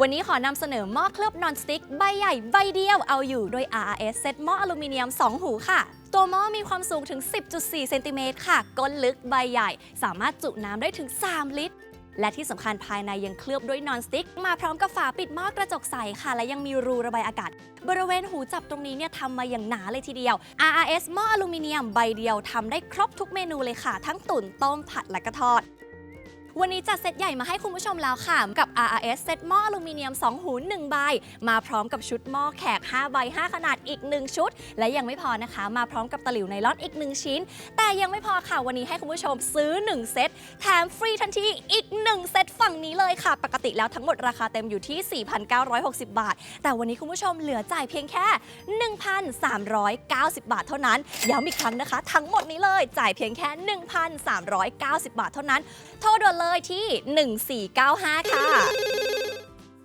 วันนี้ขอนำเสนอหม้อเคลือบนอนสติ๊กใบใหญ่ใบเดียวเอาอยู่โดย RRS เซตหม้ออลูมิเนียม 2 หูค่ะ ตัวหม้อมีความสูงถึง 10.4 เซนติเมตรค่ะ ก้นลึกใบใหญ่ สามารถจุน้ำได้ถึง 3 ลิตร และที่สำคัญภายในยังเคลือบด้วยนอนสติ๊ก มาพร้อมกับฝาปิดหม้อกระจกใสค่ะ และยังมีรูระบายอากาศ บริเวณหูจับตรงนี้เนี่ยทำมาอย่างหนาเลยทีเดียว RRS หม้ออลูมิเนียมใบเดียวทำได้ครบทุกเมนูเลยค่ะ ทั้งตุ๋นต้มผัดและก็ทอด วันนี้จัดเซตใหญ่มาให้คุณผู้ชมแล้วค่ะ กับ RRS เซตหม้ออลูมิเนียม 2 หู 1 ใบ มาพร้อมกับชุดหม้อแขก 5 ใบ 5 ขนาดอีก 1 ชุด และยังไม่พอนะคะ มาพร้อมกับตะหลิวไนลอนอีก 1 ชิ้น แต่ยังไม่พอค่ะวันนี้ให้คุณผู้ชมซื้อ 1 เซตแถมฟรีทันทีอีก 1 เซตฝั่งนี้เลยค่ะ ปกติแล้วทั้งหมดราคาเต็มอยู่ที่ 4,960 บาท แต่วันนี้คุณผู้ชมเหลือจ่ายเพียงแค่ 1,390 บาทเท่านั้นย้ำอีกครั้งนะคะ ทั้งหมดนี้เลยจ่ายเพียงแค่ 1,390 บาทเท่านั้น โทรด่วนเลยที่ 1495 ค่ะ